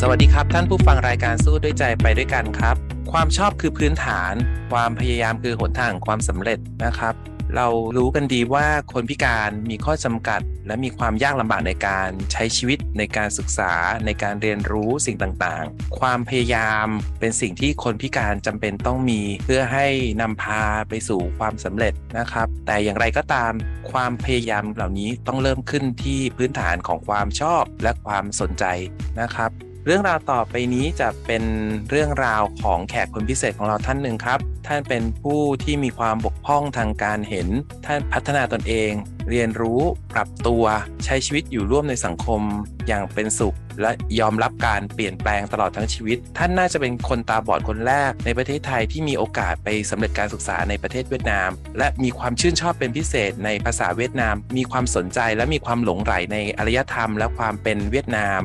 สวัสดีครับท่านผู้ฟังรายการสู้ด้วยใจไปด้วยกันครับ ความชอบคือพื้นฐาน ความพยายามคือหนทางความสำเร็จนะครับ เรารู้กันดีว่าคนพิการมีข้อจำกัด และมีความยากลำบากในการใช้ชีวิตในการศึกษาในการเรียนรู้สิ่งต่างๆ ความพยายามเป็นสิ่งที่คนพิการจำเป็นต้องมี เพื่อให้นำพาไปสู่ความสำเร็จนะครับ แต่อย่างไรก็ตาม ความพยายามเหล่านี้ต้องเริ่มขึ้นที่พื้นฐานของความชอบและความสนใจนะครับ เรื่องราวต่อไปนี้จะเป็นเรื่องราวของแขกคนพิเศษของเราท่านหนึ่งครับ ท่านเป็นผู้ที่มีความบกพร่องทางการเห็น ท่านพัฒนาตนเอง เรียนรู้ปรับตัว ใช้ชีวิตอยู่ร่วมในสังคมอย่างเป็นสุข และยอมรับการเปลี่ยนแปลงตลอดทั้งชีวิต ท่านน่าจะเป็นคนตาบอดคนแรกในประเทศไทยที่มีโอกาสไปสำเร็จการศึกษาในประเทศเวียดนาม และมีความชื่นชอบเป็นพิเศษในภาษาเวียดนาม มีความสนใจและมีความหลงใหลในอารยธรรม และความเป็นเวียดนาม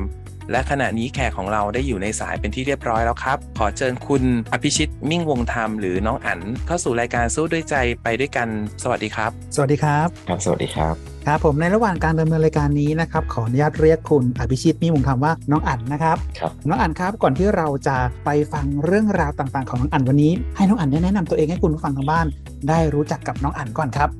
และขณะนี้แขกของเราได้อยู่ในสายเป็นที่เรียบร้อยแล้วครับ ขอเชิญคุณอภิชิตมิ่งวงธรรมหรือน้องอั๋นเข้าสู่รายการสู้ด้วยใจไปด้วยกัน สวัสดีครับ สวัสดีครับครับสวัสดีครับครับผมในระหว่างการดำเนินรายการนี้นะครับขออนุญาตเรียกคุณอภิชิตมีมุงคำว่าน้องอั๋นนะครับครับน้องอั๋นครับก่อนที่เราจะไปฟังเรื่องราวต่างๆ ของน้องอั๋นวันนี้ ให้น้องอั๋นได้แนะนำตัวเองให้คุณผู้ฟังทางบ้าน ได้รู้จักกับน้องอั๋นก่อนครับ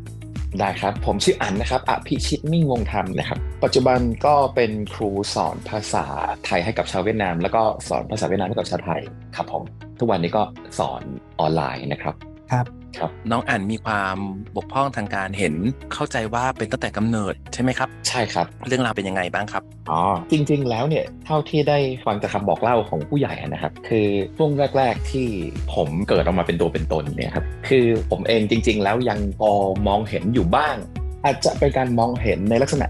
ได้ครับ ผมชื่ออันนะครับอภิชิตมิ่งวงธรรมนะครับ ปัจจุบันก็เป็นครูสอนภาษาไทยให้กับชาวเวียดนาม แล้วก็สอนภาษาเวียดนามให้กับชาวไทยครับผมทุกวันนี้ก็สอนออนไลน์นะครับครับครับน้องอั๋นมีความบกพร่องทางการเห็นเข้าใจว่าเป็นตั้งแต่กำเนิดใช่ไหมครับ ใช่ครับ เรื่องราวเป็นยังไงบ้างครับ อ๋อจริงๆแล้วเนี่ยเท่าที่ได้ฟังจากคำบอกเล่าของผู้ใหญ่นะครับ คือช่วงแรก ๆที่ผมเกิดออกมาเป็นตัวเป็นตนเนี่ยครับคือผมเองจริง ๆ แล้วยังพอมองเห็นอยู่บ้าง อาจจะเป็นการมองเห็นในลักษณะ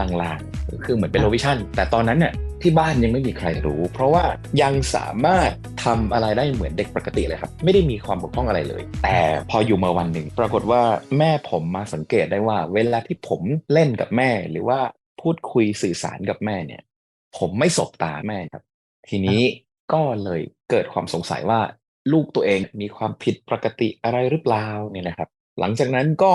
ลางๆคือเหมือนเป็นโลวิชั่นแต่ตอนนั้นเนี่ยที่บ้านยังไม่มีใครรู้ เพราะว่ายังสามารถทำอะไรได้เหมือนเด็กปกติเลยครับ ไม่ได้มีความบกพร่องอะไรเลย แต่พออยู่มาวันหนึ่ง ปรากฏว่าแม่ผมมาสังเกตได้ว่า เวลาที่ผมเล่นกับแม่ หรือว่า พูดคุยสื่อสารกับแม่เนี่ย ผมไม่สบตาแม่ครับ ทีนี้ก็เลยเกิดความสงสัยว่าลูกตัวเองมีความผิดปกติอะไรหรือเปล่าเนี่ยนะครับ หลังจากนั้นก็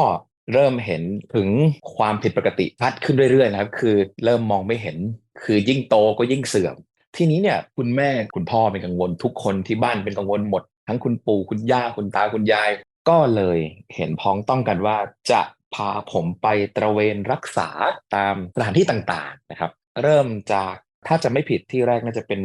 เริ่มเห็นถึงความผิดปกติชัดขึ้นเรื่อยๆนะครับ คือเริ่มมองไม่เห็น คือยิ่งโตก็ยิ่งเสื่อม ทีนี้เนี่ยคุณแม่คุณพ่อเป็นกังวลทุกคนที่บ้านเป็นกังวลหมด ทั้งคุณปู่คุณย่าคุณตาคุณยาย ก็เลยเห็นพ้องต้องกันว่าจะ พาผมไปตระเวนรักษาตามสถานที่ต่างๆนะครับ เริ่มจากถ้าจะไม่ผิดที่แรกน่าจะเป็น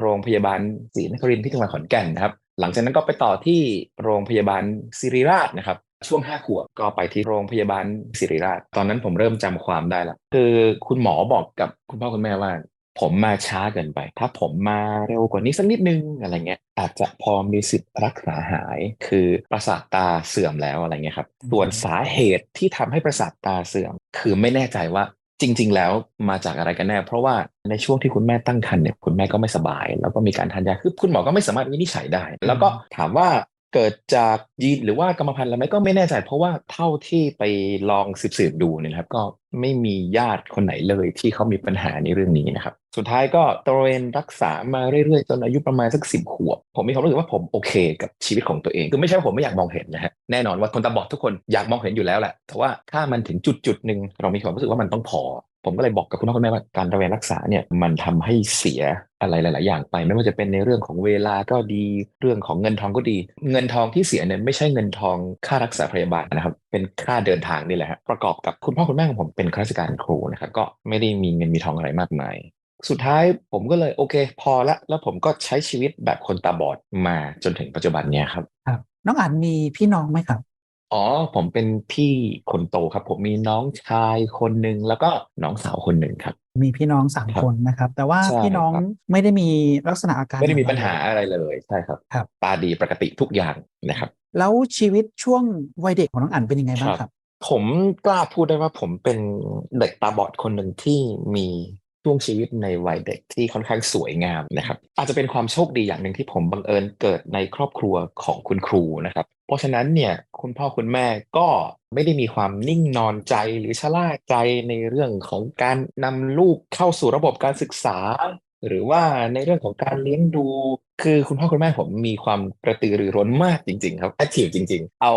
โรงพยาบาลศรีนครินทร์ที่จังหวัดขอนแก่นนะครับ หลังจากนั้นก็ไปต่อที่โรงพยาบาลศิริราชนะครับช่วงห้าขวบก็ไปที่โรงพยาบาลศิริราช ตอนนั้นผมเริ่มจำความได้ล้วคือคุณหมอบอกกับคุณพ่อคุณแม่ว่า ผมมาช้าเกินไป ถ้าผมมาเร็วกว่านี้สักนิดนึงอะไรเงี้ย อาจจะพอมีสิทธิ์รักษาหาย คือประสาทตาเสื่อมแล้วอะไรเงี้ยครับส่วนสาเหตุที่ทำให้ประสาทตาเสื่อม คือไม่แน่ใจว่าจริง ๆ แล้วมาจากอะไรกันแน่ เพราะว่าในช่วงที่คุณแม่ตั้งครรภ์เนี่ยคุณแม่ก็ไม่สบาย แล้วก็มีการทานยาคือคุณหมอก็ไม่สามารถวินิจฉัยได้ แล้วก็ถามว่า เกิดจากยีนหรือว่ากรรมพันธุ์อะไรไหมก็ไม่แน่ใจ เพราะว่าเท่าที่ไปลองสืบๆดูเนี่ยครับ ก็ไม่มีญาติคนไหนเลยที่เขามีปัญหาในเรื่องนี้นะครับ สุดท้ายก็ตระเวนรักษามาเรื่อยๆ จนอายุประมาณสักสิบขวบ ผมมีความรู้สึกว่าผมโอเคกับชีวิตของตัวเอง คือไม่ใช่ผมไม่อยากมองเห็นนะฮะแน่นอนว่าคนตาบอดทุกคนอยากมองเห็นอยู่แล้วแหละแต่ว่าถ้ามันถึงจุดจุดหนึ่งเรามีความรู้สึกว่ามันต้องพอ ผมก็เลยบอกกับคุณพ่อคุณแม่ว่าการระแวงรักษาเนี่ยมันทำให้เสียอะไรหลาย ๆ อย่างไป ไม่ว่าจะเป็นในเรื่องของเวลาก็ดีเรื่องของเงินทองก็ดี เงินทองที่เสียเนี่ยไม่ใช่เงินทองค่ารักษาพยาบาลนะครับ เป็นค่าเดินทางนี่แหละฮะประกอบกับคุณพ่อคุณแม่ของผมเป็นข้าราชการครูนะครับก็ไม่ได้มีเงินมีทองอะไรมากมายสุดท้ายผมก็เลยโอเค พอละแล้วผมก็ใช้ชีวิตแบบคนตาบอดมาจนถึงปัจจุบันเนี่ยครับครับน้องอันมีพี่น้องไหมครับ อ๋อ ผมเป็นพี่คนโตครับ ผมมีน้องชายคนหนึ่งแล้วก็น้องสาวคนหนึ่งครับ มีพี่น้องสามครับคนนะครับ แต่ว่าใช่พี่น้องครับ ไม่ได้มีลักษณะอาการไม่ได้มีอะรปัญหาอะไรเลยใช่ครับครับ ตาดีปกติทุกอย่างนะครับ แล้วชีวิตช่วงวัยเด็กของน้องอันเป็นยังไงบ้างครับ ผมกล้าพูดได้ว่าผมเป็นเด็กตาบอดคนหนึ่งที่มี ช่วงชีวิตในวัยเด็กที่ค่อนข้างสวยงามนะครับ อาจจะเป็นความโชคดีอย่างหนึ่งที่ผมบังเอิญเกิดในครอบครัวของคุณครูนะครับ เพราะฉะนั้นเนี่ยคุณพ่อคุณแม่ก็ไม่ได้มีความนิ่งนอนใจหรือชะล่าใจในเรื่องของการนำลูกเข้าสู่ระบบการศึกษา หรือว่าในเรื่องของการเลี้ยงดูคือคุณพ่อคุณแม่ผมมีความกระตือรือร้นมากจริง ๆ ครับแอคทีฟจริง ๆ เอา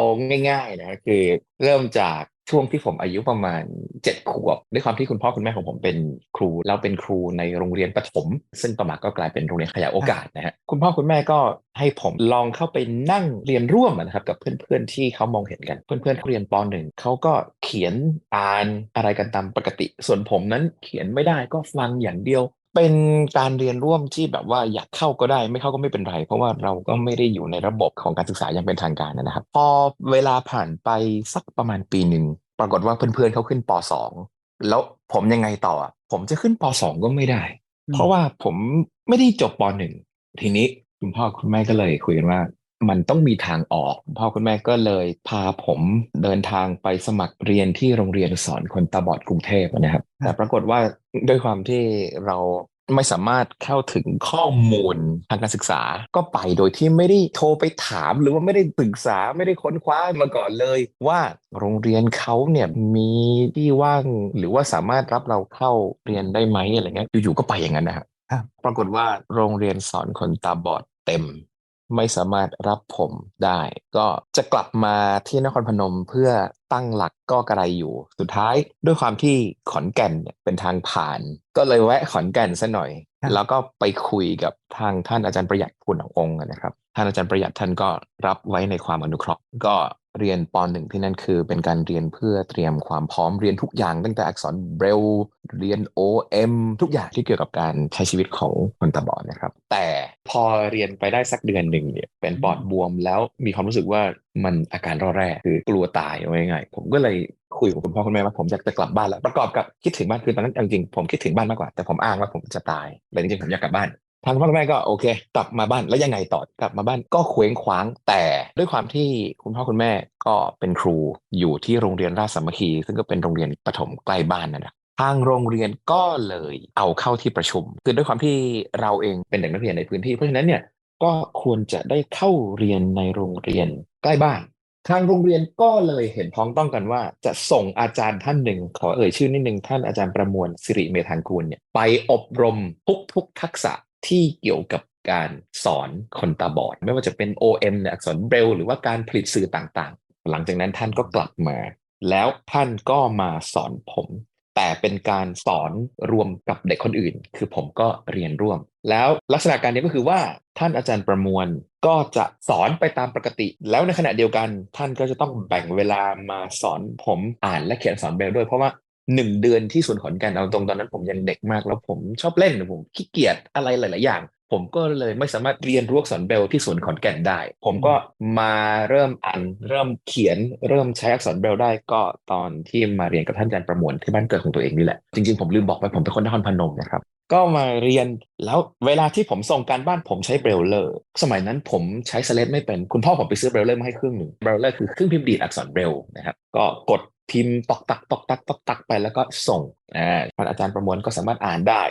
ง่ายๆนะคือเริ่มจาก ช่วงที่ผมอายุประมาณเจ็ดขวบด้วยความที่คุณพ่อคุณแม่ของผมเป็นครูแล้วเป็นครูในโรงเรียนประถม ซึ่งต่อมาก็กลายเป็นโรงเรียนขยายโอกาสนะฮะคุณพ่อคุณแม่ก็ให้ผมลองเข้าไปนั่งเรียนร่วมนะครับกับเพื่อนๆที่เขามองเห็นกันเพื่อนๆเรียนปหนึ่งเขาก็เขียนอ่านอะไรกันตามปกติ ส่วนผมนั้นเขียนไม่ได้ก็ฟังอย่างเดียวเป็นการเรียนร่วมที่แบบว่าอยากเข้าก็ได้ไม่เข้าก็ไม่เป็นไร เพราะว่าเราก็ไม่ได้อยู่ในระบบของการศึกษาอย่างเป็นทางการนะครับ พอเวลาผ่านไปสักประมาณปีหนึ่ง ปรากฏว่าเพื่อนๆเขาขึ้นป .2 แล้วผมยังไงต่ออะผมจะขึ้นป .2 ก็ไม่ได้อืมเพราะว่าผมไม่ได้จบป .1 ทีนี้คุณพ่อคุณแม่ก็เลยคุยกันว่า มันต้องมีทางออกคุณพ่อคุณแม่ก็เลยพาผมเดินทางไปสมัครเรียนที่โรงเรียนสอนคนตาบอดกรุงเทพนะครับ แต่ปรากฏว่าด้วยความที่เรา ไม่สามารถเข้าถึงข้อมูลทางการศึกษา ก็ไปโดยที่ไม่ได้โทรไปถามหรือว่าไม่ได้ศึกษาไม่ได้ค้นคว้ามาก่อนเลย ว่าโรงเรียนเขาเนี่ยมีที่ว่างหรือว่าสามารถรับเราเข้าเรียนได้ไหมอะไรเงี้ยอยู่ๆก็ไปอย่างนั้นนะครับปรากฏว่าโรงเรียนสอนคนตาบอดเต็ม ไม่สามารถรับผมได้ ก็จะกลับมาที่นครพนมเพื่อตั้งหลักก็กระไรอยู่ สุดท้ายด้วยความที่ขอนแก่นเนี่ยเป็นทางผ่าน ก็เลยแวะขอนแก่นซะหน่อยครับแล้วก็ไปคุยกับทางท่านอาจารย์ประหยัดคุณขององค์นะครับท่านอาจารย์ประหยัดท่านก็รับไว้ในความอนุเคราะห์ ก็ เรียนปหนึ่งที่นั่นคือเป็นการเรียนเพื่อเตรียมความพร้อมเรียนทุกอย่างตั้งแต่อักษรเบรลล์เรียน OM ทุกอย่างที่เกี่ยวกับการใช้ชีวิตของคนตาบอดนะครับ แต่พอเรียนไปได้สักเดือนหนึ่งเนี่ยเป็นปอดบวมแล้วมีความรู้สึกว่ามันอาการร่อแร่คือกลัวตายเอาง่ายๆผมก็เลยคุยกับคุณพ่อคุณแม่ว่าผมอยากจะกลับบ้านแล้วประกอบกับคิดถึงบ้านคือตอนนั้นจริงๆผมคิดถึงบ้านมากกว่าแต่ผมอ้างว่าผมจะตายแต่จริงๆผมอยากกลับบ้าน ทางพ่อแม่ก็โอเค กลับมาบ้านแล้วยังไงต่อกลับมาบ้านก็เคว้งคว้าง แต่ด้วยความที่คุณพ่อคุณแม่ก็เป็นครูอยู่ที่โรงเรียนราชสามัคคี ซึ่งก็เป็นโรงเรียนประถมใกล้บ้านนะนะทางโรงเรียนก็เลยเอาเข้าที่ประชุม คือด้วยความที่เราเองเป็นเด็กนักเรียนในพื้นที่ เพราะฉะนั้นเนี่ยก็ควรจะได้เข้าเรียนในโรงเรียนใกล้บ้านทางโรงเรียนก็เลยเห็นพ้องต้องกันว่า จะส่งอาจารย์ท่านหนึ่ง ขอเอ่ยชื่อนิดนึงท่านอาจารย์ประมวลสิริเมธานกูลเนี่ยไปอบรมทุกๆทักษะ ที่เกี่ยวกับการสอนคนตาบอด ไม่ว่าจะเป็น OM เนี่ยอักษรเบรลหรือว่าการผลิตสื่อต่างๆ หลังจากนั้นท่านก็กลับมา แล้วท่านก็มาสอนผม แต่เป็นการสอนรวมกับเด็กคนอื่น คือผมก็เรียนร่วม แล้วลักษณะการเรียนก็คือว่าท่านอาจารย์ประมวลก็จะสอนไปตามปกติ แล้วในขณะเดียวกัน ท่านก็จะต้องแบ่งเวลามาสอนผมอ่านและเขียนอักษรเบลด้วย เพราะว่า หนึ่งเดือนที่สวนขอนแก่นเอาตรงตอนนั้นผมยังเด็กมาก แล้วผมชอบเล่นผมขี้เกียจอะไรหลาย ๆ อย่าง ผมก็เลยไม่สามารถเรียนรู้อักษรเบลที่สวนขอนแก่นได้ ผมก็มาเริ่มอ่านเริ่มเขียน เริ่มใช้อักษรเบลได้ก็ตอนที่มาเรียนกับท่านอาจารย์ประมวลที่บ้านเกิดของตัวเองนี่แหละ จริง ๆ ผมลืมบอกไปผมเป็นคนนครพนมนะครับก็มาเรียนแล้วเวลาที่ผมส่งการบ้านผมใช้เบรลเลอร์สมัยนั้นผมใช้สเลดไม่เป็น คุณพ่อผมไปซื้อเบรลเลอร์มาให้เครื่องหนึ่งเบรลเลอร์คือเครื่องพิมพ์ดีดอักษรเบรลนะครับก็กด พิมพ์ตอกตักตอกตักตอกตักไปแล้วก็ส่งอ่าท่านอาจารย์ประมวลก็สามารถอ่านได้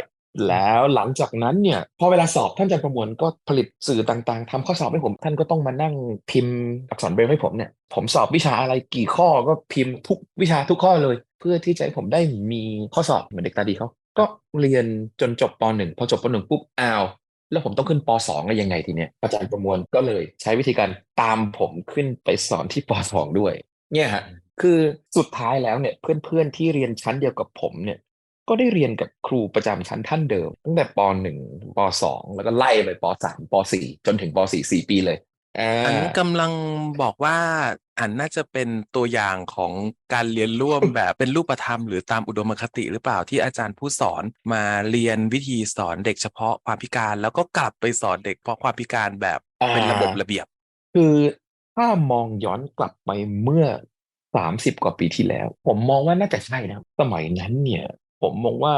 แล้วหลังจากนั้นเนี่ยพอเวลาสอบท่านอาจารย์ประมวลก็ผลิตสื่อต่างๆทำข้อสอบให้ผม ท่านก็ต้องมานั่งพิมพ์อักษรเบรลให้ผมเนี่ยผมสอบวิชาอะไรกี่ข้อก็พิมพ์ทุกวิชาทุกข้อเลย เพื่อที่จะให้ผมได้มีข้อสอบเหมือนเด็กตาดีเขาก็เรียนจนจบป .1 พอจบป .1 ปุ๊บอ้าวแล้วผมต้องขึ้นป .2 แล้วยังไงทีเนี้ยอาจารย์ประมวลก็เลยใช้วิธีการตามผมขึ้นไปสอนที่ป .2 ด้วย เนี่ยฮะ คือสุดท้ายแล้วเนี่ยเพื่อนๆที่เรียนชั้นเดียวกับผมเนี่ยก็ได้เรียนกับครูประจำชั้นท่านเดิม ตั้งแต่ป .1 ป .2 แล้วก็ไล่ไปป .3 ป .4 จนถึงป .4 4 ปีเลยอ่าอันกำลังบอกว่าอันน่าจะเป็นตัวอย่างของการเรียนร่วมแบบเป็นรูปธรรมหรือตามอุดมคติหรือเปล่าที่อาจารย์ผู้สอนมาเรียนวิธีสอนเด็กเฉพาะความพิการ แล้วก็กลับไปสอนเด็กเพราะความพิการแบบอ่าเป็นระบบระเบียบ คือถ้ามองย้อนกลับไปเมื่อ 30กว่าปีที่แล้ว ผมมองว่าน่าจะใช่นะสมัยนั้นเนี่ย ผมมองว่า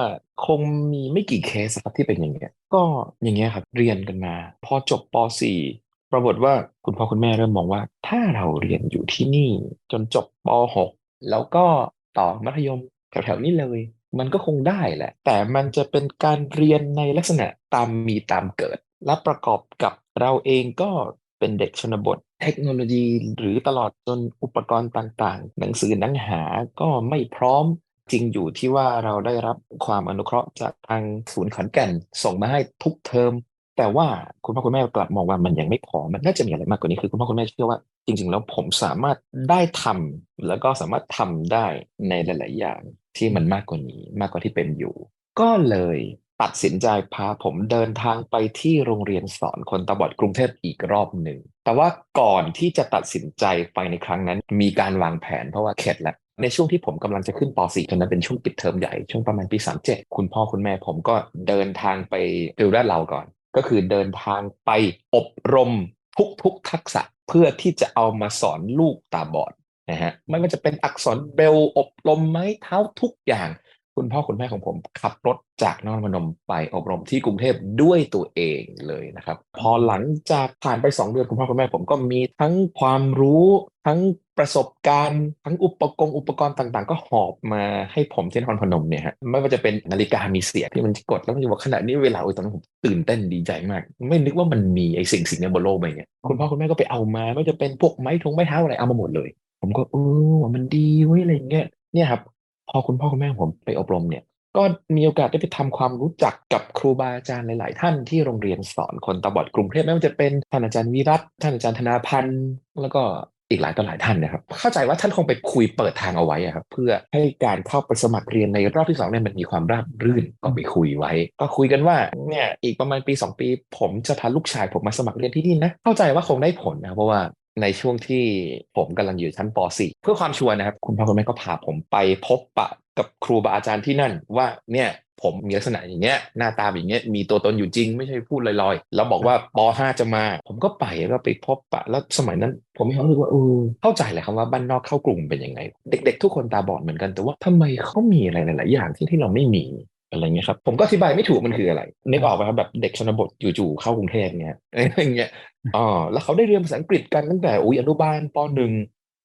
คงมีไม่กี่เคสครับที่เป็นอย่างเงี้ย ก็อย่างเงี้ยครับเรียนกันมา พอจบป .4 ปรากฏว่าคุณพ่อคุณแม่เริ่มมองว่า ถ้าเราเรียนอยู่ที่นี่ จนจบป .6 แล้วก็ต่อมัธยมแถวๆนี้เลย มันก็คงได้แหละ แต่มันจะเป็นการเรียนในลักษณะตามมีตามเกิด และประกอบกับเราเองก็เป็นเด็กชนบท เทคโนโลยีหรือตลอดจนอุปกรณ์ต่างๆ หนังสือหนังหาก็ไม่พร้อมจริงอยู่ที่ว่าเราได้รับความอนุเคราะห์จากทางศูนย์ขอนแก่น ส่งมาให้ทุกเทอม แต่ว่าคุณพ่อคุณแม่กลับมองว่ามันยังไม่พอมันน่าจะมีอะไรมากกว่านี้คือคุณพ่อคุณแม่เชื่อว่าจริง ๆ แล้วผมสามารถได้ทำแล้วก็สามารถทำได้ในหลาย ๆ อย่างที่มันมากกว่านี้มากกว่าที่เป็นอยู่ ก็เลย ตัดสินใจพาผมเดินทางไปที่โรงเรียนสอนคนตาบอดกรุงเทพอีกรอบหนึ่ง แต่ว่าก่อนที่จะตัดสินใจไปในครั้งนั้น มีการวางแผนเพราะว่าเข็ดแล้วในช่วงที่ผมกำลังจะขึ้นป .4 ตอนนั้นเป็นช่วงปิดเทอมใหญ่ช่วงประมาณปี 37 คุณพ่อคุณแม่ผมก็เดินทางไปฟิลด้านเราก่อน ก็คือเดินทางไปอบรมทุกๆทักษะเพื่อที่จะเอามาสอนลูกตาบอดนะฮะไม่ว่าจะเป็นอักษรเบลอบรมไม้เท้าทุกอย่าง คุณพ่อคุณแม่ของผมขับรถจากนครพนมไปอบรมที่กรุงเทพด้วยตัวเองเลยนะครับ พอหลังจากผ่านไป 2 เดือนคุณพ่อคุณแม่ผมก็มีทั้งความรู้ทั้งประสบการณ์ ทั้งอุปกรณ์อุปกรณ์ต่างๆ ก็หอบมาให้ผมที่นครพนมเนี่ยฮะไม่ว่าจะเป็นนาฬิกามีเสียงที่มันกดแล้วมันจะบอกขนาดนี้เวลาโอ้ยตอนนั้นผมตื่นเต้นดีใจมาก ไม่นึกว่ามันมีไอ้สิ่งสิ่งนี้บนโลกใบนี้คุณพ่อคุณแม่ก็ไปเอามาไม่ว่าจะเป็นพวกไม้ทงไม้เท้าอะไรเอามาหมดเลย ผมก็เออมันดีเว้ยอะไรอย่างเงี้ยเนี่ยครับ อคุณพ่อคุณแม่ผมไปอบรมเนี่ยก็มีโอกาสได้ไปทำความรู้จักกับครูบาอาจารย์หลาย ๆ ท่านที่โรงเรียนสอนคนตาบอดกรุงเทพไม่ว่าจะเป็นท่านอาจารย์วิรัตท่านอาจารย์ธนาพันธ์แล้วก็อีกหลายต่อหลายท่านนะครับ เข้าใจว่าท่านคงไปคุยเปิดทางเอาไว้ครับเพื่อให้การเข้าไปสมัครเรียนในรอบที่สองเนี่ยมันมีความราบรื่นก็ไปคุยไว้ ก็คุยกันว่าเนี่ยอีกประมาณปีสองปี ผมจะพาลูกชายผมมาสมัครเรียนที่นี่นะเข้าใจว่าคงได้ผลนะเพราะว่า ในช่วงที่ผมกำลังอยู่ชั้นป .4 เพื่อความชัวร์นะครับ คุณพ่อคุณแม่ก็พาผมไปพบปะกับครูบาอาจารย์ที่นั่นว่าเนี่ยผมมีลักษณะอย่างเงี้ยหน้าตาอย่างเงี้ยมีตัวตนอยู่จริงไม่ใช่พูดลอยๆ แล้วบอกว่าป .5 จะมา ผมก็ไปแล้วก็ไปพบปะแล้วสมัยนั้น ผมมีความรู้สึกว่าเออเข้าใจเลยครับว่าบ้านนอกเข้ากรุงเป็นยังไง เด็ก ๆ ทุกคนตาบอดเหมือนกันแต่ว่าทำไมเขามีอะไรหลายๆอย่างที่ที่เราไม่มี อะไรเงี้ยครับผมก็อธิบายไม่ถูกมันคืออะไรนึกออกไหมครับแบบเด็กชนบทจู่ๆเข้ากรุงเทพเงี้ยอะไรเงี้ยอ๋อแล้วเขาได้เรียนภาษาอังกฤษกันตั้งแต่อุ้ยอนุบาลปหนึ่ง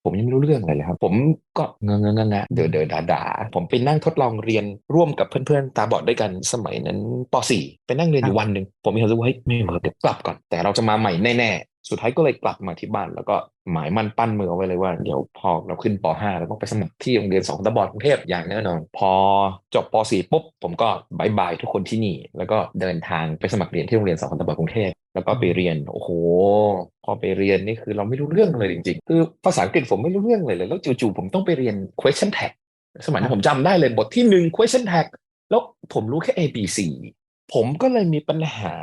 ผมยังไม่รู้เรื่องอะไรเลยครับ ผมก็เงงงงะเดอเดอด่าดาผมไปนั่งทดลองเรียนร่วมกับเพื่อนๆ ตาบอดด้วยกันสมัยนั้นป .4 ไปนั่งเรียนอยู่วันหนึ่งผมมีความรู้สึกว่าเฮ้ยไม่เวิร์กเดี๋ยวกลับก่อน แต่เราจะมาใหม่แน่ๆ สุดท้ายก็เลยกลับมาที่บ้าน แล้วก็หมายมั่นปั้นมือเอาไว้เลยว่าเดี๋ยวพอเราขึ้นป .5 เราต้องไปสมัครที่โรงเรียนสองตาบอดกรุงเทพอย่างแน่นอน พอจบป .4 ปุ๊บผมก็บายบายทุกคนที่นี่ แล้วก็เดินทางไปสมัครเรียนที่โรงเรียนสองตาบอดกรุงเทพแล้วก็ไปเรียนโอ้โห พอไปเรียนนี่คือเราไม่รู้เรื่องเลยจริงๆคือภาษาอังกฤษผมไม่รู้เรื่องเลยเลยแล้วจู่ๆผมต้องไปเรียน question tag สมัยนั้นผมจำได้เลยบทที่หนึ่ง question tag แล้วผมรู้แค่ A B C ผมก็เลยมีปัญหา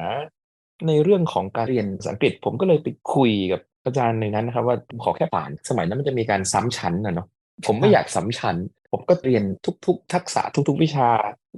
ในเรื่องของการเรียนภาษาอังกฤษ ผมก็เลยไปคุยกับอาจารย์ในนั้นนะครับ ว่าขอแค่ผ่าน สมัยนั้นมันจะมีการซ้ำชั้นนะเนาะผมไม่อยากซ้ำชั้น ผมก็เรียนทุก ๆ ทักษะทุก ๆ วิชา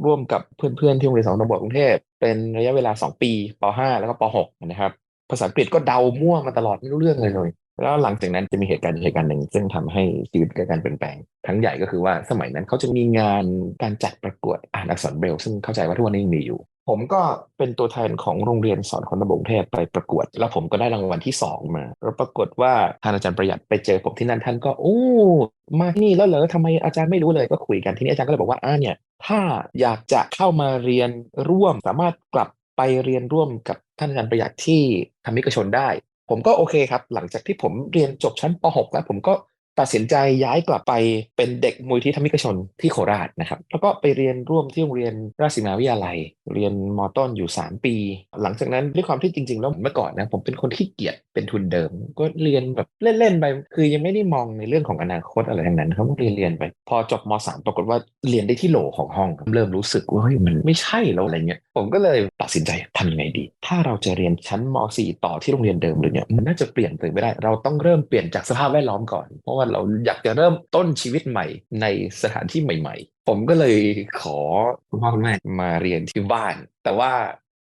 ร่วมกับเพื่อนๆที่โรงเรียนสองตำบลกรุงเทพเป็นระยะเวลา 2 ปีป .5 แล้วก็ป .6 นะครับภาษาอังกฤษก็เดามั่วมาตลอดไม่รู้เรื่องเลยเลย แล้วหลังจากนั้นจะมีเหตุการณ์เหตุการณ์หนึ่ง ซึ่งทำให้ชีวิตเกิดการเปลี่ยนแปลงครั้งใหญ่ก็คือว่าสมัยนั้นเขาจะมีงานการจัดประกวดอ่านอักษรเบรลซึ่งเข้าใจว่าทุกวันนี้ยังมีอยู่ ผมก็เป็นตัวแทนของโรงเรียนสอนคนตะบงเทพไปประกวด แล้วผมก็ได้รางวัลที่สองมา แล้วปรากฏว่าท่านอาจารย์ประหยัดไปเจอผมที่นั่นท่านก็โอ้มาที่นี่แล้วเหรอทำไมอาจารย์ไม่รู้เลยก็คุยกันทีนี้อาจารย์ก็เลยบอกว่าอ่าเนี่ยถ้าอยากจะเข้ามาเรียนร่วมสามารถกลับไปเรียนร่วมกับท่านอาจารย์ประหยัดที่ธรรมิกชนได้ ผมก็โอเคครับ หลังจากที่ผมเรียนจบชั้นป .6 แล้วผมก็ ตัดสินใจย้ายกลับไปเป็นเด็กมูลที่ธรรมิกชนที่โคราชนะครับ แล้วก็ไปเรียนร่วมที่โรงเรียนราชสีมาวิทยาลัย เรียนมอต้นอยู่ 3 ปี หลังจากนั้นด้วยความที่จริง ๆ แล้วเมื่อก่อนนะผมเป็นคนขี้เกียจเป็นทุนเดิม ก็เรียนแบบเล่น ๆ ไป คือยังไม่ได้มองในเรื่องของอนาคตอะไรทั้งนั้นครับเรียนเรียนไป พอจบม .3 ปรากฏว่าเรียนได้ที่โหลของห้องเริ่มรู้สึกว่าเฮ้ยมันไม่ใช่แล้วอะไรเงี้ยผมก็เลยตัดสินใจทำยังไงดี ถ้าเราจะเรียนชั้นม .4 ต่อที่โรงเรียนเดิมเลยเนี่ยมันน่าจะเปลี่ยนไปไม่ได้ เราต้องเริ่มเปลี่ยนจากสภาพแวดล้อมก่อนเพราะว่าเราอยากจะเริ่มต้นชีวิตใหม่ในสถานที่ใหม่ ๆ ผมก็เลยขอคุณพ่อคุณแม่มาเรียนที่บ้าน แต่ว่า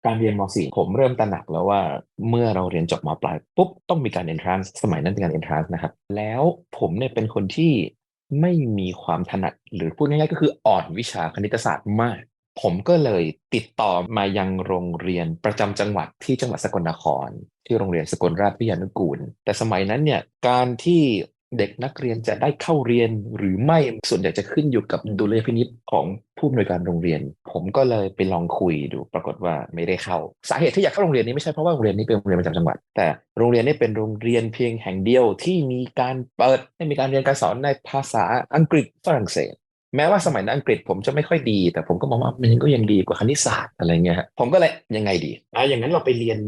การเรียนม .4 ผมเริ่มตระหนักแล้วว่าเมื่อเราเรียนจบมปลายปุ๊บต้องมีการ entrance สมัยนั้นเป็นการ entrance นะครับ แล้วผมเนี่ยเป็นคนที่ไม่มีความถนัดหรือพูดง่ายๆก็คืออ่อนวิชาคณิตศาสตร์มาก ผมก็เลยติดต่อมายังโรงเรียนประจำจังหวัดที่จังหวัดสกลนคร ที่โรงเรียนสกลราชวิทยานุกูล แต่สมัยนั้นเนี่ยการที่ เด็กนักเรียนจะได้เข้าเรียนหรือไม่ส่วนใหญ่จะขึ้นอยู่กับดุลยพินิจของผู้อำนวยการโรงเรียน ผมก็เลยไปลองคุยดู ปรากฏว่าไม่ได้เข้า สาเหตุที่อยากเข้าโรงเรียนนี้ไม่ใช่เพราะว่าโรงเรียนนี้เป็นโรงเรียนประจำจังหวัด แต่โรงเรียนนี้เป็นโรงเรียนเพียงแห่งเดียวที่มีการเปิดให้มีการเรียนการสอนในภาษาอังกฤษฝรั่งเศสแม้ว่าสมัยนั้นอังกฤษผมจะไม่ค่อยดี แต่ผมก็มองว่ามันก็ยังดีกว่าคณิตศาสตร์อะไรเงี้ยผมก็เลยยังไงดีอะอย่างนั้นเราไปเรียน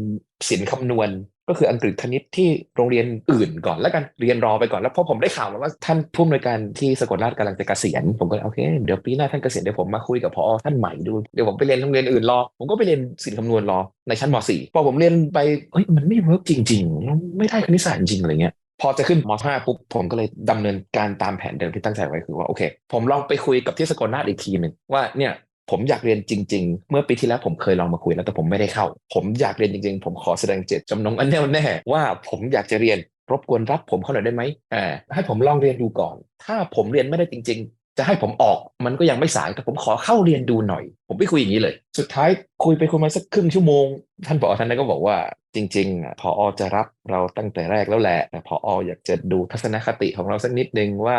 ศิลป์คำนวณ ก็คืออังกฤษคณิตที่โรงเรียนอื่นก่อนแล้วกันเรียนรอไปก่อนแล้วพอผมได้ข่าวมาว่าท่านผู้อำนวยการที่สกลราชกำลังจะเกษียณผมก็โอเคเดี๋ยวปีหน้าท่านเกษียณเดี๋ยวผมมาคุยกับพอท่านใหม่ดูเดี๋ยวผมไปเรียนโรงเรียนอื่นรอ ผมก็ไปเรียนศิลป์คำนวณรอในชั้นม .4 พอผมเรียนไปเฮ้ยมันไม่เวิร์กจริง ๆ ไม่ได้คณิตศาสตร์จริงอะไรเงี้ยพอจะขึ้นม .5 ปุ๊บผมก็เลยดำเนินการตามแผนเดิมที่ตั้งใจไว้คือว่าโอเค ผมลองไปคุยกับที่สกลนาฏอีกทีหนึ่งว่าเนี่ย ผมอยากเรียนจริง ๆ เมื่อปีที่แล้วผมเคยลองมาคุยแล้วแต่ผมไม่ได้เข้า ผมอยากเรียนจริง ๆ ผมขอแสดงเจตจำนงอันแน่วแน่ว่าผมอยากจะเรียนรบกวนรับผมเข้าหน่อยได้ไหมอ่าให้ผมลองเรียนดูก่อน ถ้าผมเรียนไม่ได้จริง ๆ จะให้ผมออกมันก็ยังไม่สายแต่ผมขอเข้าเรียนดูหน่อย ผมไปคุยอย่างนี้เลย สุดท้ายคุยไปคุยมาสักครึ่งชั่วโมง ท่านผอท่านนั้นก็บอกว่าจริงๆพออจะรับเราตั้งแต่แรกแล้วแหละแต่ผออยากจะดูทัศนคติของเราสักนิดนึงว่า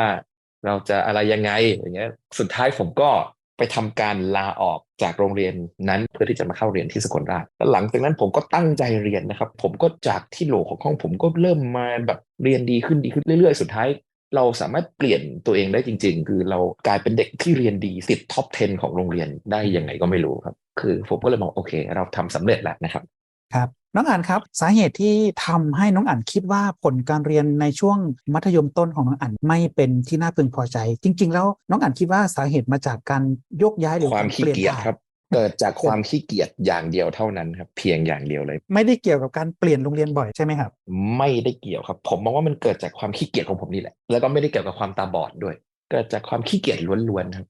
เราจะอะไรยังไงอย่างเงี้ยสุดท้ายผมก็ ไปทำการลาออกจากโรงเรียนนั้นเพื่อที่จะมาเข้าเรียนที่สกลราชแล้วหลังจากนั้นผมก็ตั้งใจเรียนนะครับ ผมก็จากที่โหลของห้องผมก็เริ่มมาแบบเรียนดีขึ้นดีขึ้นเรื่อยๆ สุดท้ายเราสามารถเปลี่ยนตัวเองได้จริง ๆ คือเรากลายเป็นเด็กที่เรียนดีติดท็อป 10 ของโรงเรียนได้ยังไงก็ไม่รู้ครับ คือผมก็เลยมองโอเค เราทำสำเร็จแล้วนะครับ ครับ น้องอ่านครับ สาเหตุที่ทำให้น้องอ่านคิดว่าผลการเรียนในช่วงมัธยมต้นของน้องอ่านไม่เป็นที่น่าพึงพอใจ จริง ๆ แล้วน้องอ่านคิดว่าสาเหตุมาจากการโยกย้ายหรือความขี้ปลี่นเกียจถ่ายครับเกิดจากความขี้เกียจอย่างเดียวเท่านั้นครับเพียงอย่างเดียวเลย ไม่ได้เกี่ยวกับการเปลี่ยนโรงเรียนบ่อยใช่ไหมครับ ไม่ได้เกี่ยวครับ ผมมองว่ามันเกิดจากความขี้เกียจของผมนี่แหละ แล้วก็ไม่ได้เกี่ยวกับความตาบอดด้วย เกิดจากความขี้เกียจล้วนๆครับ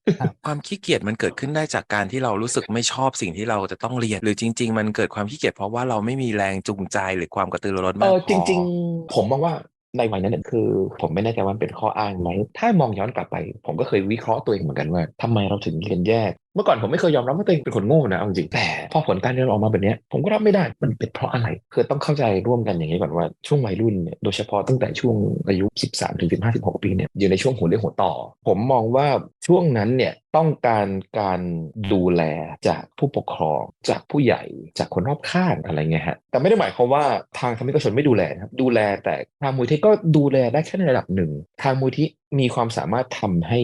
ความขี้เกียจมันเกิดขึ้นได้จากการที่เรารู้สึกไม่ชอบสิ่งที่เราจะต้องเรียน หรือจริง ๆ มันเกิดความขี้เกียจเพราะว่าเราไม่มีแรงจูงใจหรือความกระตือรือร้นเอมากอพอจริง ๆ ผมมองว่าในวัยนั้นเนี่ยคือ ผมไม่แน่ใจว่ามันเป็นข้ออ้างไหมถ้ามองย้อนกลับไป ผมก็เคยวิเคราะห์ตัวเองเหมือนกันว่าทำไมเราถึงเรียนแยก เมื่อก่อนผมไม่เคยยอมรับว่าตัวเองเป็นคนโง่นะเอาจริงแต่พอผลการเรียนออกมาแบบนี้ผมก็รับไม่ได้มันเป็นเพราะอะไรคือต้องเข้าใจร่วมกันอย่างนี้ก่อนว่าช่วงวัยรุ่นเนี่ยโดยเฉพาะตั้งแต่ช่วงอายุ 13ถึง15 16 ปีเนี่ยอยู่ในช่วงหัวเรียวหัวต่อ ผมมองว่าช่วงนั้นเนี่ยต้องการการดูแลจากผู้ปกครอง จากผู้ใหญ่จากคนรอบข้างอะไรเงี้ยฮะแต่ไม่ได้หมายความว่าทางธรรมิกชนไม่ดูแลนะครับดูแลแต่ทางมูลที่ก็ดูแลได้แค่ในระดับหนึ่ง ทางมูลที่มีความสามารถทำให้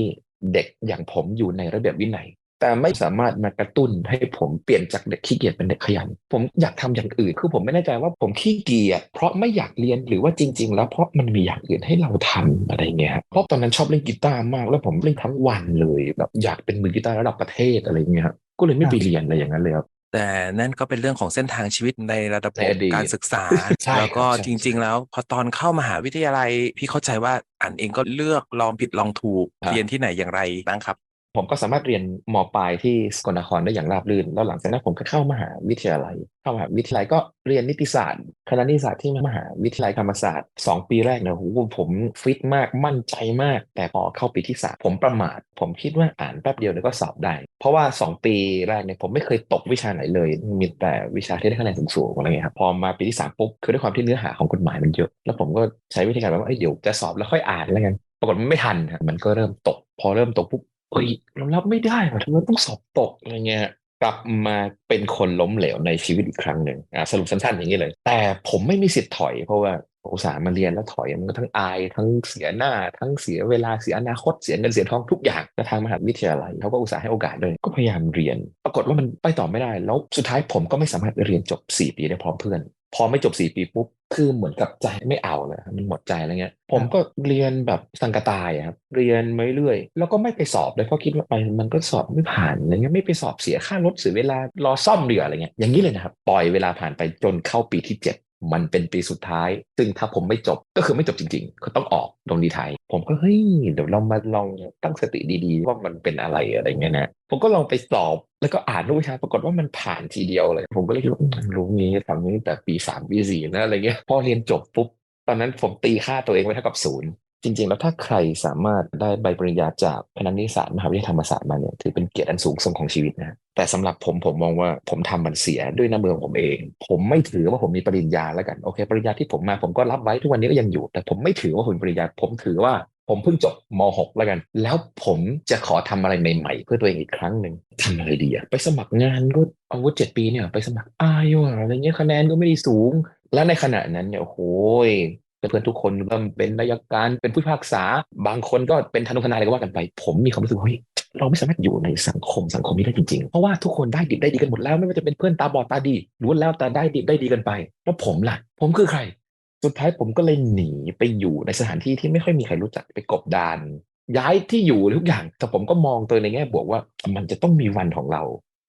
เด็กอย่างผมอยู่ในระเบียบวินัย แต่ไม่สามารถมากระตุ้นให้ผมเปลี่ยนจากเด็กขี้เกียจเป็นเด็กขยัน ผมอยากทำอย่างอื่น คือผมไม่แน่ใจว่าผมขี้เกียจเพราะไม่อยากเรียนหรือว่าจริง ๆ แล้วเพราะมันมีอย่างอื่นให้เราทำอะไรเงี้ยครับเพราะตอนนั้นชอบเล่นกีตาร์มาก แล้วผมเล่นทั้งวันเลยแบบอยากเป็นมือกีตาร์ระดับประเทศอะไรเงี้ยครับก็เลยไม่ไปเรียนอะไรอย่างนั้นเลยครับแต่นั่นก็เป็นเรื่องของเส้นทางชีวิตในระดับในอดีตการศึกษาใช่แล้วก็ครับใช่จริง ๆ แล้ว พอตอนเข้ามหาวิทยาลัย พี่เข้าใจว่าอ่านเองก็เลือกลองผิดลองถูกครับเรียนที่ไหนอย่างไรบ้างครับ ผมก็สามารถเรียนมปลายที่สกลนครได้อย่างราบรื่น แล้วหลังจากนั้นผมก็เข้ามหาวิทยาลัย เข้ามหาวิทยาลัยก็เรียนนิติศาสตร์ คณะนิติศาสตร์ที่มหาวิทยาลัยธรรมศาสตร์ 2 ปีแรกเนี่ยโหผมฟิตมากมั่นใจมาก แต่พอเข้าปีที่3ผมประมาท ผมคิดว่าอ่านแป๊บเดียวเดี๋ยวก็สอบได้ เพราะว่า 2 ปีแรกเนี่ยผมไม่เคยตกวิชาไหนเลย มีแต่วิชาที่ได้คะแนนสูงๆอะไรเงี้ยครับ พอมาปีที่3ปุ๊บคือด้วยความที่เนื้อหาของกฎหมายมันเยอะ แล้วผมก็ใช้วิธีการแบบว่าเดี๋ยวจะสอบแล้วค่อยอ่านแล้วกัน ปรากฏมันไม่ทันครับมันก็เริ่มตก พอเริ่มตกปุ๊บ เอ้ยเรารับไม่ได้ว่ะทำไมต้องสอบตกอะไรเงี้ยกลับมาเป็นคนล้มเหลวในชีวิตอีกครั้งหนึ่งอ่าสรุปสั้นๆอย่างนี้เลย แต่ผมไม่มีสิทธิ์ถอยเพราะว่าอุตส่าห์มาเรียนแล้วถอยมันก็ทั้งอายทั้งเสียหน้า ทั้งเสียเวลาเสียอนาคตเสียเงินเสียทองทุกอย่างแต่ทางมหาวิทยาลัยเขาก็อุตส่าห์ให้โอกาสเลยก็พยายามเรียน ปรากฏว่ามันไปต่อไม่ได้ แล้วสุดท้ายผมก็ไม่สามารถเรียนจบ 4 ปีได้พร้อมเพื่อน พอไม่จบสี่ปีปุ๊บคือเหมือนกับใจไม่เอาเลยมันหมดใจอะไรเงี้ย ผมก็เรียนแบบสังกตายครับเรียนมาเรื่อยแล้วก็ไม่ไปสอบเลยเพราะคิดว่าไปมันก็สอบไม่ผ่านอะไรเงี้ยไม่ไปสอบเสียค่ารถเสียเวลารอซ่อมเรืออะไรเงี้ยอย่างนี้เลยนะครับปล่อยเวลาผ่านไปจนเข้าปีที่ 7 มันเป็นปีสุดท้าย ซึ่งถ้าผมไม่จบก็คือไม่จบจริงๆก็ต้องออกโรงดีไทย ผมก็เฮ้ยเดี๋ยวเรามาลองตั้งสติดีๆ ว่ามันเป็นอะไรอะไรเงี้ยนะผมก็ลองไปสอบแล้วก็อ่านรูปวิชาปรากฏว่ามันผ่านทีเดียวเลย ผมก็เลยคิดว่ารู้งี้ทำนี้แต่ปีสามปีสี่นะอะไรเงี้ยพอเรียนจบปุ๊บตอนนั้นผมตีค่าตัวเองไว้เท่ากับศูนย์ จริง ๆ แล้วถ้าใครสามารถได้ใบปริญญาจากคณะนิติศาสตร์มหาวิทยาลัยธรรมศาสตร์มาเนี่ยถือเป็นเกียรติอันสูงส่งของชีวิตนะแต่สำหรับผมผมมองว่าผมทำมันเสียด้วยน้ำมือของผมเอง ผมไม่ถือว่าผมมีปริญญาแล้วกันโอเค ปริญญาที่ผมมาผมก็รับไว้ทุกวันนี้ก็ยังอยู่ แต่ผมไม่ถือว่าผมมีปริญญา ผมถือว่าผมเพิ่งจบม .6 แล้วกัน แล้วผมจะขอทำอะไรใหม่ ๆ เพื่อตัวเองอีกครั้งหนึ่งทำอะไรดีอะไปสมัครงานก็อาวุธเจ็ดปีเนี่ย ไปสมัครอายว่ะอะไรเงี้ยคะแนนก็ไม่ได้สูง และในขณะนั้นเนี่ยโอ้ย เพื่อนทุกคนเริ่มเป็นนายการเป็นผู้พิพากษา บางคนก็เป็นทนุทนายอะไรก็ว่ากันไป ผมมีความรู้สึกว่าเฮ้ยเราไม่สามารถอยู่ในสังคมสังคมนี้ได้จริงๆ เพราะว่าทุกคนได้ดีได้ดีกันหมดแล้ว ไม่ว่าจะเป็นเพื่อนตาบอดตาดีล้วนแล้วแต่ได้ดีได้ดีกันไป แล้วผมล่ะ ผมคือใคร สุดท้ายผมก็เลยหนีไปอยู่ในสถานที่ที่ไม่ค่อยมีใครรู้จักไปกบดานย้ายที่อยู่ทุกอย่าง แต่ผมก็มองตัวในแง่บวกว่า มันจะต้องมีวันของเรา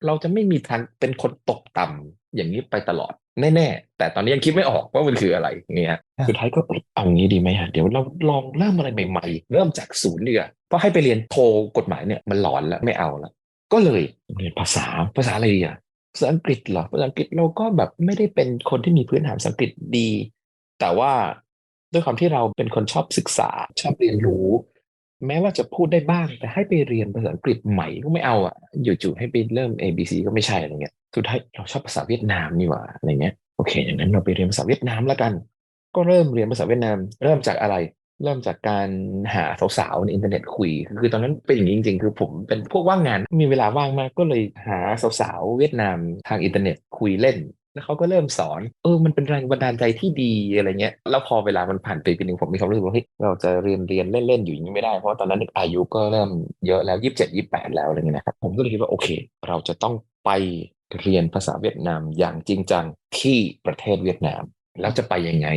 เราจะไม่มีทางเป็นคนตกต่ำอย่างนี้ไปตลอด แน่ๆ แต่ตอนนี้ยังคิดไม่ออกว่ามันคืออะไรเนี่ยครับสุดท้ายก็เอ้ยเอางี้ดีไหมฮะเดี๋ยวเราลองเริ่มอะไรใหม่ๆ เริ่มจากศูนย์ดีกว่าเพราะให้ไปเรียนโทกฎหมายเนี่ยมันหลอนแล้วไม่เอาแล้วก็เลยเรียนภาษาภาษาอะไรดีอะภาษาอังกฤษเหรอภาษาอังกฤษเราก็แบบไม่ได้เป็นคนที่มีพื้นฐานภาษาอังกฤษดี แต่ว่าด้วยความที่เราเป็นคนชอบศึกษาชอบเรียนรู้ แม้ว่าจะพูดได้บ้าง แต่ให้ไปเรียนภาษาอังกฤษใหม่ก็ไม่เอาอะอยู่ๆให้ไปเริ่ม A B C ก็ไม่ใช่อะไรเงี้ยสุดท้ายเราชอบภาษาเวียดนามนี่หว่าอะไรเงี้ยโอเคอย่างนั้นเราไปเรียนภาษาเวียดนามแล้วกัน ก็เริ่มเรียนภาษาเวียดนาม เริ่มจากอะไร เริ่มจากการหาสาวๆในอินเทอร์เน็ตคุย คือตอนนั้นเป็นอย่างนี้จริงๆ คือผมเป็นพวกว่างงานมีเวลาว่างมากก็เลยหาสาวๆเวียดนามทางอินเทอร์เน็ตคุยเล่น แล้วเขาก็เริ่มสอน เออ มันเป็นแรงบันดาลใจที่ดีอะไรเงี้ย แล้วพอเวลามันผ่านไปปีหนึ่งผมมีความรู้สึกว่าเฮ้ยเราจะเรียนเรียนเล่นๆอยู่อย่างนี้ไม่ได้ เพราะตอนนั้นอายุก็เริ่มเยอะแล้วยี่สิบเจ็ดยี่แปดแล้วอะไรเงี้ยนะครับ ผมก็เลยคิดว่าโอเค เราจะต้องไปเรียนภาษาเวียดนามอย่างจริงจังที่ประเทศเวียดนาม แล้วจะไปยังไง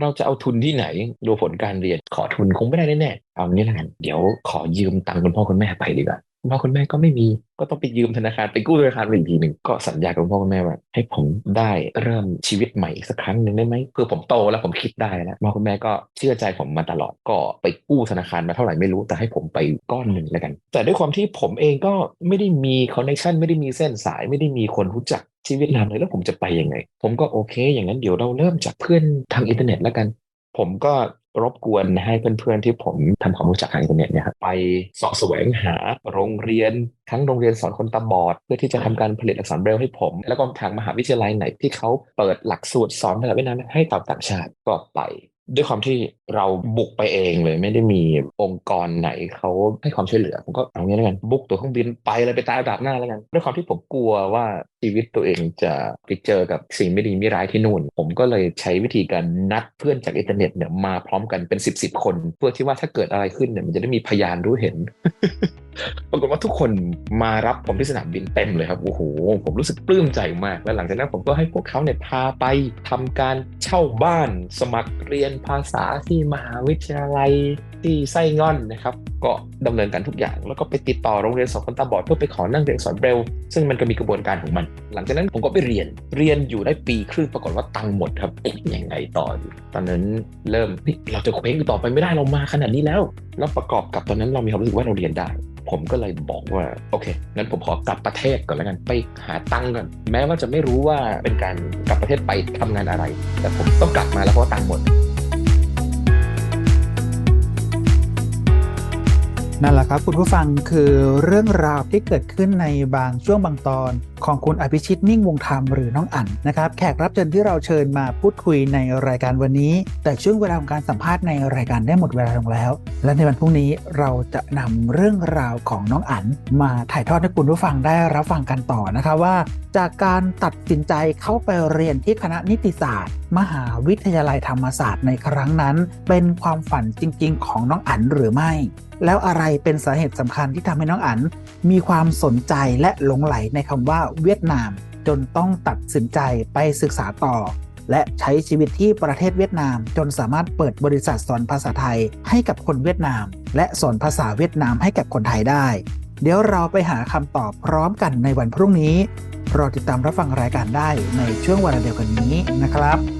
เราจะเอาทุนที่ไหน ดูผลการเรียน ขอทุนคงไม่ได้แน่ๆ เอางี้ละกัน เดี๋ยวขอยืมตังค์คุณพ่อคุณแม่ไปดีกว่า คุณพ่อคุณแม่ก็ไม่มี ก็ต้องไปยืมธนาคารไปกู้ธนาคารอีกทีหนึ่งก็สัญญากับคุณพ่อคุณแม่ว่าให้ผมได้เริ่มชีวิตใหม่อีกสักครั้งหนึ่งได้ไหมคือผมโตแล้วผมคิดได้แล้วพ่อคุณแม่ก็เชื่อใจผมมาตลอดก็ไปกู้ธนาคารมาเท่าไหร่ไม่รู้แต่ให้ผมไปก้อนหนึ่งแล้วกัน แต่ด้วยความที่ผมเองก็ไม่ได้มีคอนเนคชั่นไม่ได้มีเส้นสายไม่ได้มีคนรู้จักที่เวียดนามเลยแล้วผมจะไปยังไง ผมก็โอเค อย่างนั้นเดี๋ยวเราเริ่มจากเพื่อนทางอินเทอร์เน็ตแล้วกัน ผมก็รบกวนให้เพื่อนๆที่ผมทำความรู้จักทางอินเทอร์เน็ตเนี่ยครับไปสาะแสวงหาโรงเรียนทั้งโรงเรียนสอนคนตาบอด เพื่อที่จะทำการผลิตอักษรเบรลให้ผม แล้วก็ทางมหาวิทยาลัยไหนที่เขาเปิดหลักสูตรสอนภาษาเวียดนามให้ต่างชาติก็ไป ด้วยความที่เราบุกไปเองเลย ไม่ได้มีองค์กรไหนเขาให้ความช่วยเหลือ ผมก็เอางี้แล้วกันบุกตัวเครื่องบินไปเลยไปตายดาบหน้าแล้วกัน ด้วยความที่ผมกลัวว่าชีวิตตัวเองจะไปเจอกับสิ่งไม่ดีไม่ร้ายที่นู่น ผมก็เลยใช้วิธีการนัดเพื่อนจากอินเทอร์เน็ตเนี่ยมาพร้อมกันเป็นสิบสิบคน เพื่อที่ว่าถ้าเกิดอะไรขึ้นเนี่ยมันจะได้มีพยานรู้เห็นปรากฏว่าทุกคนมารับผมที่สนามบินเต็มเลยครับโอ้โหผมรู้สึกปลื้มใจมาก และหลังจากนั้นผมก็ให้พวกเขาเนี่ยพาไปทำการเช่าบ้าน สมัครเรียนภาษาที่มหาวิทยาลัยที่ไส้งอนนะครับ ก็ดำเนินการทุกอย่าง แล้วก็ไปติดต่อโรงเรียนสอนคนตาบอดเพื่อไปขอนั่งเรียนสอนเบรลซึ่งมันก็มีกระบวนการของมัน หลังจากนั้นผมก็ไปเรียน เรียนอยู่ได้ปีครึ่งปรากฏว่าตังค์หมดครับอ๊ะยังไงต่อตอนนั้นเริ่มเราจะเคว้งต่อไปไม่ได้เรามาขนาดนี้แล้ว แล้วประกอบกับตอนนั้นเรามีความรู้สึกว่าเราเรียนได้ ผมก็เลยบอกว่าโอเคงั้นผมขอกลับประเทศก่อนแล้วกันไปหาตังค์ก่อนแม้ว่าจะไม่รู้ว่าเป็นการกลับประเทศไปทำงานอะไร แต่ผมต้องกลับมาแล้วเพราะว่าตังค์หมดนั่นแหละครับคุณผู้ฟังคือเรื่องราวที่เกิดขึ้นในบางช่วงบางตอน ของคุณอภิชิตมิ่งวงธรรมหรือน้องอั๋นนะครับแขกรับเชิญที่เราเชิญมาพูดคุยในรายการวันนี้ แต่ช่วงเวลาของการสัมภาษณ์ในรายการได้หมดเวลาลงแล้ว และในวันพรุ่งนี้เราจะนำเรื่องราวของน้องอั๋นมาถ่ายทอดให้คุณผู้ฟังได้รับฟังกันต่อนะคะว่า จากการตัดสินใจเข้าไปเรียนที่คณะนิติศาสตร์ มหาวิทยาลัยธรรมศาสตร์ในครั้งนั้น เป็นความฝันจริง ๆ ของน้องอั๋นหรือไม่ แล้วอะไรเป็นสาเหตุสำคัญที่ทำให้น้องอั๋นมีความสนใจและหลงไหลในคำว่าเวียดนามจนต้องตัดสินใจไปศึกษาต่อ และใช้ชีวิตที่ประเทศเวียดนาม จนสามารถเปิดบริษัทสอนภาษาไทยให้กับคนเวียดนาม และสอนภาษาเวียดนามให้กับคนไทยได้ เดี๋ยวเราไปหาคำตอบพร้อมกันในวันพรุ่งนี้รอติดตามรับฟังรายการได้ในช่วงเวลาเดียวกันนี้นะครับ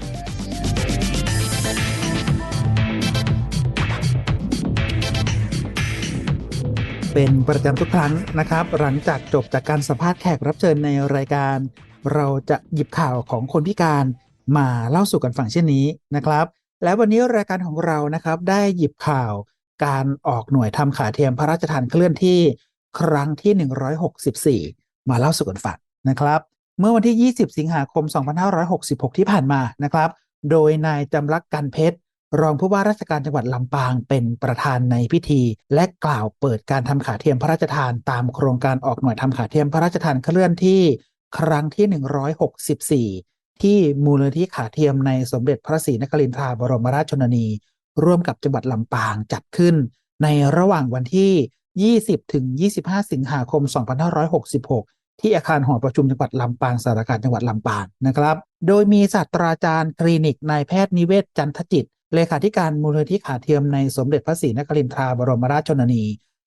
เป็นประจำทุกครั้งนะครับ หลังจากจบจากการสัมภาษณ์แขกรับเชิญในรายการ เราจะหยิบข่าวของคนพิการมาเล่าสู่กันฟังเช่นนี้นะครับ และวันนี้รายการของเรานะครับได้หยิบข่าวการออกหน่วยทำขาเทียมพระราชทานเคลื่อนที่ครั้งที่ 164 มาเล่าสู่กันฟังนะครับ เมื่อวันที่ 20 สิงหาคม 2566 ที่ผ่านมานะครับ โดยนายจำรักกันเพชร รองผู้ว่าราชการจังหวัดลำปางเป็นประธานในพิธี และกล่าวเปิดการทำขาเทียมพระราชทานตามโครงการออกหน่วยทำขาเทียมพระราชทานเคลื่อนที่ครั้งที่ 164 ที่มูลนิธิขาเทียมในสมเด็จพระศรีนครินทราบรมราชชนนี ร่วมกับจังหวัดลำปางจัดขึ้น ในระหว่างวันที่ 20 ถึง 25 สิงหาคม 2566ที่อาคารหอประชุมจังหวัดลำปางสารการจังหวัดลำปางนะครับ โดยมีศาสตราจารย์คลินิกนายแพทย์นิเวศจันทจิต เลขาธิการมูลนิธิขาเทียมในสมเด็จพระศรีนครินทราบรมราชชนนี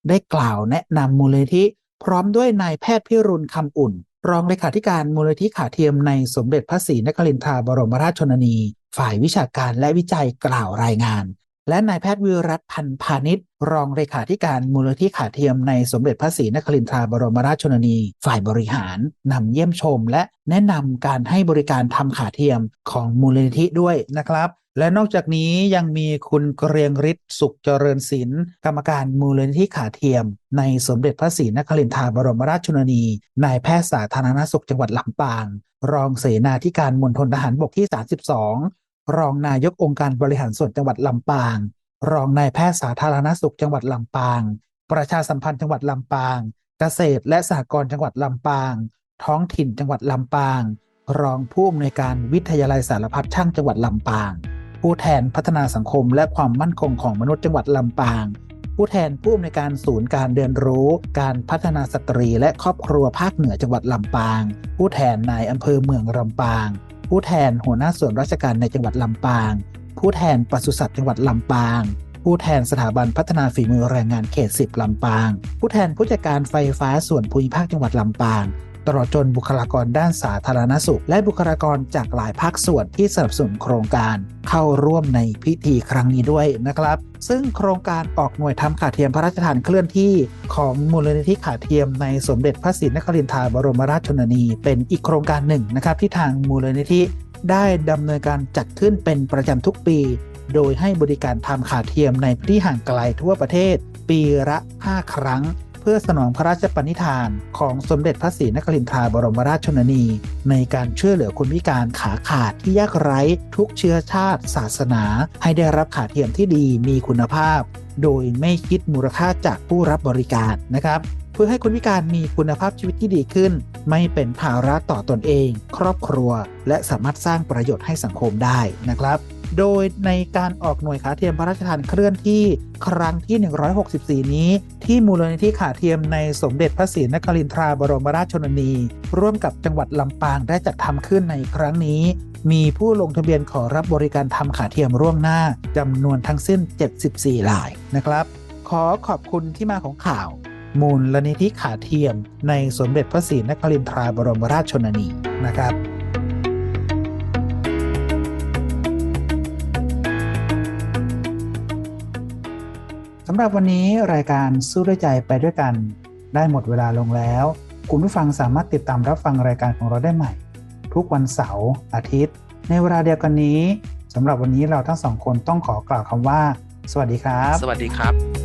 ได้กล่าวแนะนำมูลนิธิพร้อมด้วยนายแพทย์พิรุณคำอุ่น รองเลขาธิการมูลนิธิขาเทียมในสมเด็จพระศรีนครินทราบรมราชชนนี ฝ่ายวิชาการและวิจัยกล่าวรายงาน และนายแพทย์วิรัตพันธ์พาณิชย์รองเลขาธิการมูลนิธิขาเทียมในสมเด็จพระศรีนครินทราบรมราชชนนี ฝ่ายบริหารนำเยี่ยมชม และแนะนำการให้บริการทำขาเทียมของมูลนิธิด้วยนะครับ และนอกจากนี้ยังมีคุณเกรียงฤทธิ์สุขเจริญศิลป์กรรมการมูลนิธิขาเทียม ในสมเด็จพระศรีนครินทราบรมราชชนนีนายแพทย์สาธารณสุขจังหวัดลำปาง รองเสนาธิการมณฑลทหารบกที่ 32 รองนายกองค์การบริหารส่วนจังหวัดลำปาง รองนายแพทย์สาธารณสุขจังหวัดลำปาง ประชาสัมพันธ์จังหวัดลำปาง เกษตรและสหกรณ์จังหวัดลำปาง ท้องถิ่นจังหวัดลำปาง รองผู้อำนวยการวิทยาลัยสารพัดช่างจังหวัดลำปาง ผู้แทนพัฒนาสังคม และความมั่นคงของมนุษย์จังหวัดลำปาง ผู้แทนผู้อำนวยการศูนย์การเรียนรู้ การพัฒนาสตรีและครอบครัวภาคเหนือจังหวัดลำปาง ผู้แทนนายอำเภอเมืองลำปาง ผู้แทนหัวหน้าส่วนราชการในจังหวัดลำปาง ผู้แทนปศุสัตว์จังหวัดลำปางผู้แทนสถาบันพัฒนาฝีมือแรงงานเขต 10 ลำปาง ผู้แทนผู้จัดการไฟฟ้าส่วนภูมิภาคจังหวัดลำปาง ตลอดจนบุคลากรด้านสาธารณสุข และบุคลากรจากหลายภาคส่วนที่สนับสนุนโครงการเข้าร่วมในพิธีครั้งนี้ด้วยนะครับ ซึ่งโครงการออกหน่วยทำขาเทียมพระราชทานเคลื่อนที่ของมูลนิธิขาเทียมในสมเด็จพระศรีนครินทราบรมราชชนนี เป็นอีกโครงการหนึ่งนะครับที่ทางมูลนิธิได้ดำเนินการจัดขึ้นเป็นประจำทุกปี โดยให้บริการทำขาเทียมในพื้นที่ห่างไกลทั่วประเทศ ปีละ 5 ครั้ง พื่อสนองพระราชปณิธานของสมเด็จพระศรีนครินทราบรมราชชนนี ในการช่วยเหลือคนพิการขาขาดที่ยากไร้ทุกเชื้อชาติ ศาสนา ให้ได้รับขาเทียมที่ดีมีคุณภาพ โดยไม่คิดมูลค่าจากผู้รับบริการนะครับเพื่อให้คนพิการมีคุณภาพชีวิตที่ดีขึ้น ไม่เป็นภาระต่อตอนเอง ครอบครัว และสามารถสร้างประโยชน์ให้สังคมได้นะครับ โดยในการออกหน่วยขาเทียมพระราชทานเคลื่อนที่ครั้งที่ 164 นี้ ที่มูลนิธิขาเทียมในสมเด็จพระศรีนครินทราบรมราชชนนี ร่วมกับจังหวัดลำปางได้จัดทำขึ้นในครั้งนี้ มีผู้ลงทะเบียนขอรับบริการทำขาเทียมร่วงหน้าจำนวนทั้งสิ้น 74รายนะครับ ขอขอบคุณที่มาของข่าว มูลลนิธิขาเทียม ในสมเด็จพระศรีนครินทราบรมราชชนนีนะครับำหรับวันนี้รายการสู้ด้วยใจไปด้วยกัน ได้หมดเวลาลงแล้ว คุณผู้ฟังสามารถติดตามรับฟังรายการของเราได้ใหม่ ทุกวันเสาร์อาทิตย์ ในเวลาเดียวกันนี้สำหรับวันนี้เราทั้งสองคนต้องขอกล่าวคำว่า สวัสดีครับ สวัสดีครับ